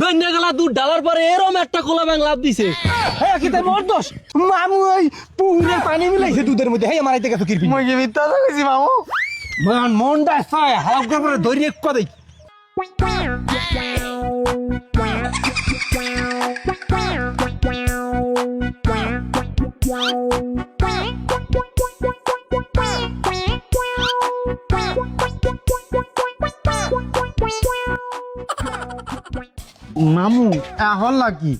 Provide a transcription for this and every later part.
দৈন্য গেলা দুধ ডালার পরে এরম একটা কোলা ব্যাং লাভ দিছে। হ্যাঁ কি তাই মোর দোষ? মামু ওই পুকুরের পানি মিলাইছে দুধের মধ্যে। হ্যাঁ মারাইতে গেছো কিরপি মই কি মিথ্যা কইছি মামু? মান মনটা চায় হালকা করে ধরিয়ে এক কদাই মামু এখন নাকি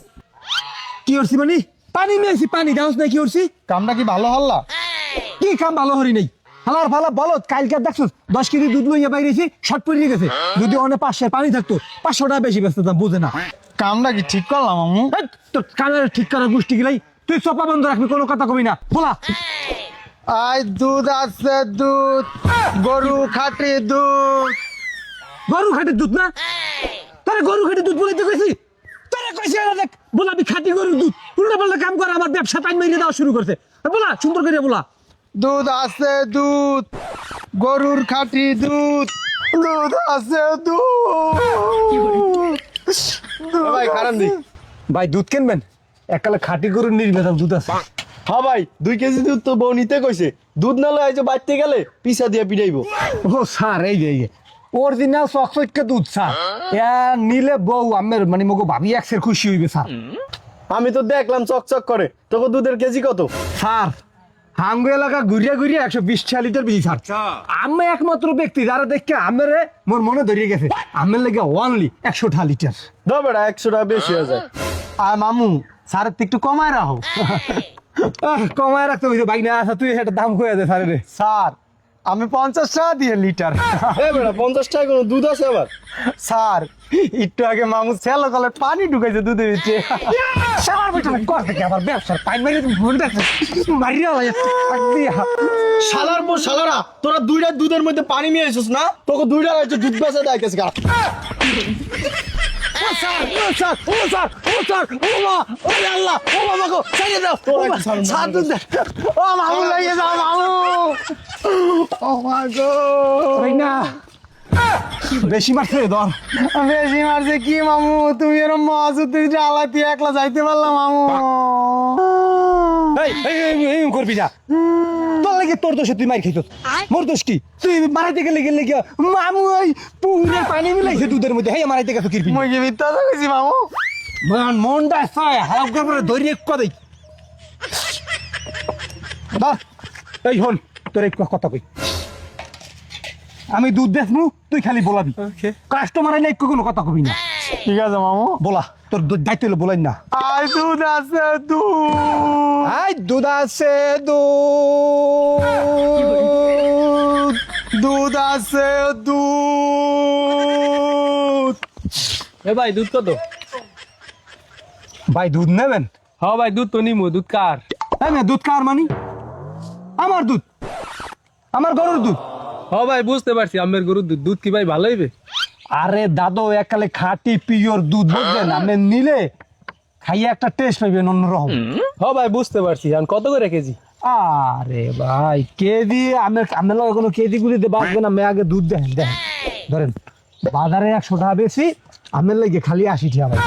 কি? করছি মানে? পানি মিলাইছি পানি দাওস না কি করছি কামটা কি ভালো হল্লা? কি কাম ভালো হরি নাই? হালার ফালা বলো কালকে দেখছ দশ কেজি দুধ লইয়া বাইরেছি শর্ট পড়ে গেছে। যদি অনেক পাঁচশো পানি থাকতো পাঁচশো টাকা বেশি ব্যস্ত বুঝে না। কামটা কি ঠিক করলাম মামু? তোর কানের ঠিক করার গোষ্ঠী গিলাই তুই চপা বন্ধ রাখবি কোনো কথা কবি না। বলা আই দুধ আছে দুধ গরু খাটি দুধ। গরু খাটি দুধ না? তোরে গরু খাটি দুধ বলাইতে কইছি? তোরে কইছি দেখ বলাবি খাটি গরুর দুধ। উল্টা পাল্টা কাম করে আমার ব্যবসা টাইম মেরে দেওয়া শুরু করছে। বলা সুন্দর করে বলা। দুধ আছে দুধ গরুর খাটি দুধ। দুধ আছে দুধ। ভাই কারণ দি ভাই দুধ কিনবেন? এককালে খাটি গরুর নির্ভেজাল দুধ আছে। হ্যাঁ ভাই দুই কেজি দুধ তো বউ নিতে কইছে। দুধ না লয় যে বাড়তে গেলে পিসা দিয়ে পিটাইবো। ও স্যার এই যে। অরিজিনাল চকচকে দুধ স্যার? নিলে বউ আমের মানে মগো ভাবি একসের খুশি হইবে স্যার। আমি তো দেখলাম চকচক করে। তোকে দুধের কেজি কত? স্যার হাঙ্গু এলাকা ঘুরিয়া ঘুরিয়া একশো বিশ ছিয়া লিটার বেশি স্যার। আমি একমাত্র ব্যক্তি যারা দেখে আমের মোর মনে ধরিয়ে গেছে। আমের লেগে ওয়ানলি একশো ঠা লিটার। দাও বেড়া একশো টাকা বেশি হয়ে যায়। আর মামু স্যারের তো একটু কমায় রাখো। আহ, কমায় রাখতে হয়েছে বাইক না আসা তুই সেটা দাম কয়ে দে স্যার রে। স্যার আমি পঞ্চাশ টাকা দিয়ে লিটার। এ পঞ্চাশ টাকা কোনো দুধ আছে আবার? স্যার একটু আগে মামু ছেলে কলে পানি ঢুকাইছে দুধের ভিতরে। সারা বেটা কর থেকে আবার ব্যবসার পাইন মারি ভুল দেখছে মারিয়া শালার পর শালারা তোরা দুইটা দুধের মধ্যে পানি নিয়ে এসেছিস না? তোকে দুইটা হচ্ছে দুধ বেচা দেয় কেসে গা ও স্যার ও স্যার ও স্যার ও মা ও আল্লাহ ও বাবা গো ছেড়ে দুধ দে। ও মামু লাগিয়ে দাও মামু। ও মা গো তাই না বেশি মারছে ধর। বেশি মারছে কি মামু? তুমি এরম মহাজুদ জ্বালাতি একলা যাইতে পারলাম মামু? এই এই এই, করবি যা। তোর লাগে তোর দোষে তুই মার খাইতো মোর দোষ কি? তুই মারাইতে গেলে গেলে গিয়া মামু ওই পুকুরের পানি মিলাইছে দুধের মধ্যে। হ্যাঁ মারাইতে গেছো কিরপি? মই কি মিথ্যা কইছি মামু? মান মনটা চায় হালকা করে ধরি এক কদাই ধর। এই হন তোর এক কথা কই। আমি দুধ দেখমু তুই খালি বলাবি। কাস্টমার নাই কোনো কথা কবি না। ঠিক আছে মামু। বলা তোর দায়িত্ব হলো বলাই না। আই দুধ আছে দুধ। আই দুধ আছে দুধ। দুধ আছে দুধ। এ ভাই দুধ কত? ভাই দুধ নেবেন? হ্যাঁ ভাই দুধ তো নিমু দুধ কার? হ্যাঁ দুধ কার মানি? আমার দুধ। আমার গরুর দুধ। হ্যাঁ ভাই বুঝতে পারছি। আমের গরুর দুধ দুধ কি ভাই ভালো হইবে? আরে দাদু একালে খাঁটি পিওর দুধ বুঝলেন? আপনি নিলে খাইয়ে একটা টেস্ট পাইবেন অন্যরকম। হ ভাই বুঝতে পারছি। আর কত করে কেজি? আরে ভাই কেজি আমি আমি লগে কোনো কেজি গুলিতে বাঁচবে না। আমি আগে দুধ দেন দেন। ধরেন বাজারে একশো টাকা বেশি আমের লাগে খালি আশি টাকা ভাই।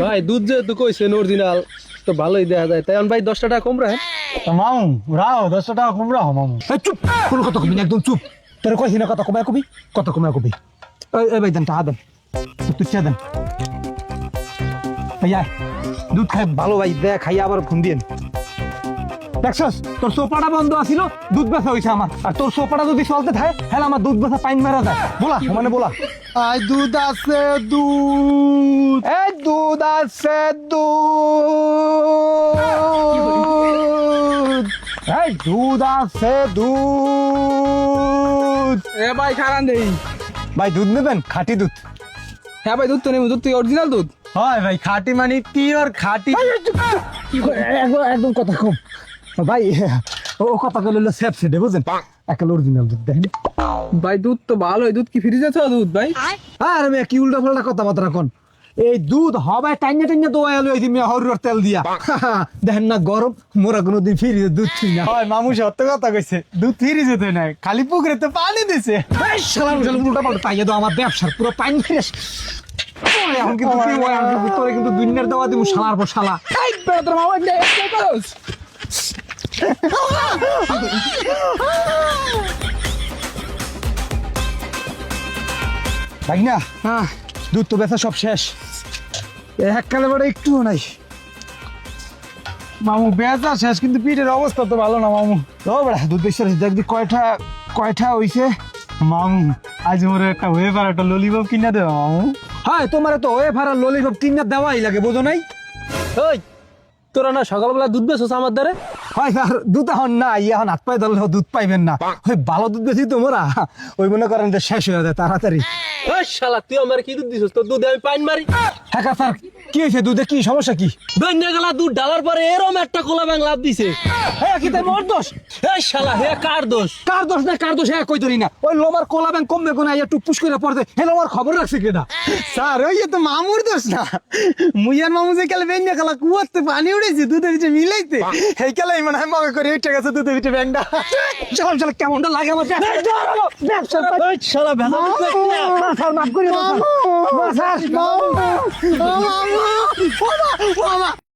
ভাই দুধ যেহেতু কইছেন অরিজিনাল তো ভালোই দেখা যায়। তাই ভাই দশটা টাকা কম রাখেন। তো মামু রাও দশটা টাকা কম রাও মামু। চুপ কোনো কথা কবি না একদম চুপ। তোর কইছি না কথা কমায় কবি? কত কমায় কবি? এই এই ভাই দেন দেন। তুই চা দেন। ভাই দুধ খাই ভালো ভাই দে খাই আবার ফোন দিয়েন দেখছস তোর সোপাটা বন্ধ আছিল দুধ বেচা হয়েছে আমার। আর তোর সোপাটা যদি চলতে থাকে হ্যাঁ আমার দুধ বেচা পাইন মারা যায়। বলা মানে বলা। আই দুধ আছে দুধ। এ দুধ আছে দুধ। এই দুধ আছে দুধ। এ ভাই খারান দেই। ভাই দুধ নেবেন? খাঁটি দুধ। হ্যাঁ ভাই দুধ তো নেব। দুধ তুই অরিজিনাল দুধ। হয় ভাই খাটি মানে পিওর খাঁটি? একদম একদম কথা কম। ভাই ও কথা কইলে সেফ সেটে বুঝেন একটা অরিজিনাল দুধ দেখেন। ভাই দুধ তো ভালো দুধ কি ফ্রিজে আছে দুধ ভাই? আর আমি কি উল্টা পাল্টা কথাবার্তা কোন? এই দুধ হবায় টাইনে টাইনে দোয়া এলো এই দিন হরুর তেল দিয়া। দেখেন না গরম। মোরা কোনোদিন ফিরিয়ে দুধ ছুই না। হয় মামু সত্য কথা কইছে। দুধ ফিরি যেতে নাই খালি পুকুরে তো পানি দিছে। শালা উল্টা পাল্টা তাইয়ে দাও আমার ব্যবসার পুরো পাইন ফিরে এখন কিন্তু কি হয় আমি কিন্তু তোরে কিন্তু দুনিয়ার দেওয়া দিব শালার পর শালা। এই মামা ভাই না হ্যাঁ। দুধ তো বেচা সব শেষ। এককালে বড় একটুও নাই। মামু বেচা শেষ, কিন্তু পিঠের অবস্থা তো ভালো না, মামু। ও বেড়া, দুধ বেচা দেখবি কয়টা কয়টা হইছে। মামু, আজ মোর একটা পারে একটা ললিপপ কিনা দেবে, মামু। হ্যাঁ তোমার তো ওয়ে ভাড়া ললিপপ কিনা দেওয়াই লাগে, বোঝো নাই? ওই তোরা না সকালবেলা দুধ বেচোস আমার দ্বারে? হয় স্যার দুধ এখন না এখন হাত পায়ে ধরলে দুধ পাইবেন না। ওই ভালো দুধ বেশি তোমরা ওই মনে করেন যে শেষ হয়ে যায় তাড়াতাড়ি। ওই শালা তুই আমার কি দুধ দিছিস? তোর দুধে আমি পাইন মারি। হ্যাঁ স্যার কি হয়েছে দুধে কি সমস্যা কি দৈন্য গেলা দুধ ডালার পরে এরম একটা কোলা ব্যাং লাভ দিছে হ্যাঁ কি তাই মোর দোষ এই শালা হে কার দোষ কার দোষ না কার দোষ হ্যাঁ কই ধরি না ওই লোমার কোলা ব্যাংক কমবে কোনা একটু পুশ করে পড়তে হে লোমার খবর রাখছে কেটা স্যার ওই তো মামুর দোষ না মুইয়ার মামু যে কালে বেঞ্জা কালা কুয়াতে পানি উড়েছে দুধের ভিতরে মিলাইতে এই কালাই মনে হয় মগে করে উঠে গেছে দুধের ভিতরে ব্যাংটা চল চল কেমনটা লাগে আমার ব্যবসা ওই শালা ভেলা স্যার মাফ করে। স্যার মামু ও মামু ও মা- ও মা